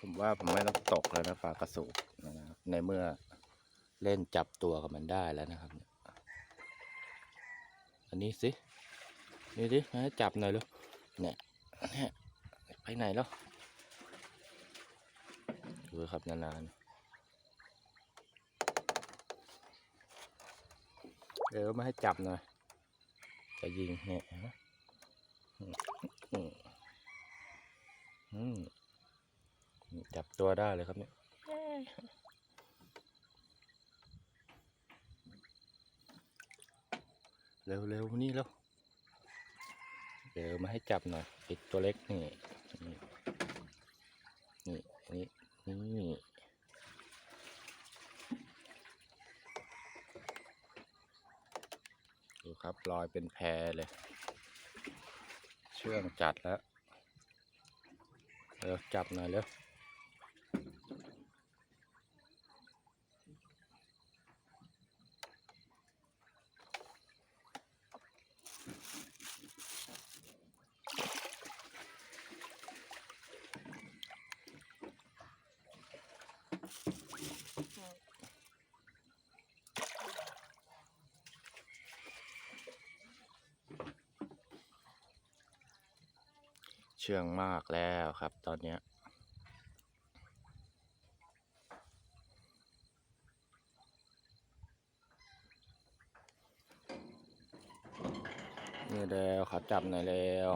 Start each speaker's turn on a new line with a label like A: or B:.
A: ผมว่าผมไม่ต้องตกแล้วนะปลากระสูบนะครับ ในเมื่อเล่นจับตัวกับมันได้แล้วนะครับ อันนี้สิ นี่ดิมาให้จับหน่อยลูกเนี่ยเนี่ยไปไหนแล้วดูครับนานๆเดี๋ยวมาให้จับหน่อย จะยิงเนี่ยเห็นไหมอืมอืมอืม จับตัวได้เลยครับเนี่ยเร็วเร็วนี่เร็วเดี๋ยวมาให้จับหน่อยไอตัวเล็กนี่นี่ นี่ นี่ นี่ดูครับลอยเป็นแพเลย เชื่องจัดแล้วเร็วจับหน่อยเร็ว เชื่องมากแล้วครับตอนเนี้ยนี่แล้วขอจับหน่อยแล้ว